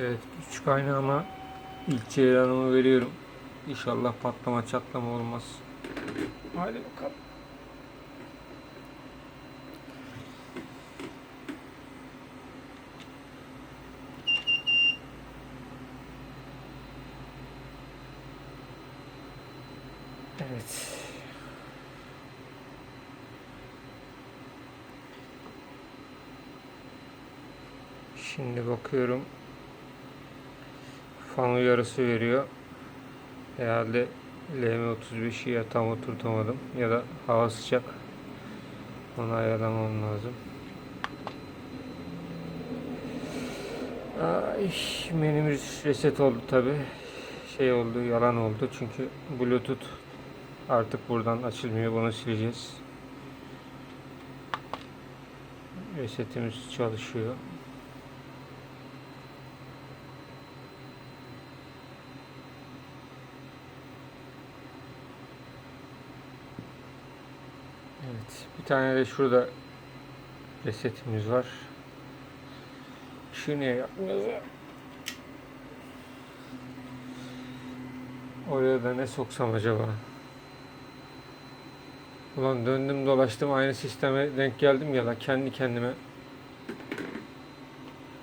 Evet güç kaynağıma ilk ceyranımı veriyorum. İnşallah patlama çatlama olmaz. Hadi bakalım. Evet. Şimdi bakıyorum. Fan uyarısı veriyor. Herhalde LM35'i ya tam oturtamadım ya da hava sıcak. Onu ayarlamam lazım. Ay, menümüz reset oldu tabi. Şey oldu, yalan oldu çünkü Bluetooth artık buradan açılmıyor. Bunu sileceğiz. Resetimiz çalışıyor. Evet, bir tane de şurada resetimiz var. Şu niye yapmıyoruz ya? Oraya da ne soksam acaba? Ulan döndüm dolaştım aynı sisteme denk geldim ya da kendi kendime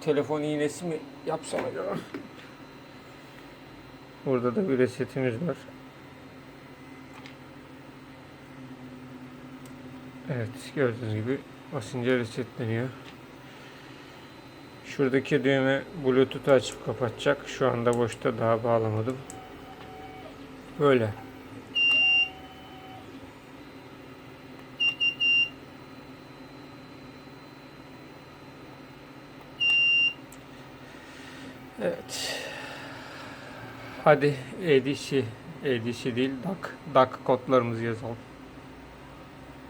telefon iğnesi mi yapsam acaba? Burada da bir resetimiz var. Evet gördüğünüz gibi basınca resetleniyor. Şuradaki düğme Bluetooth'u açıp kapatacak. Şu anda boşta daha bağlamadım. Böyle. Evet. Hadi ADC, ADC değil DAC, DAC kodlarımızı yazalım.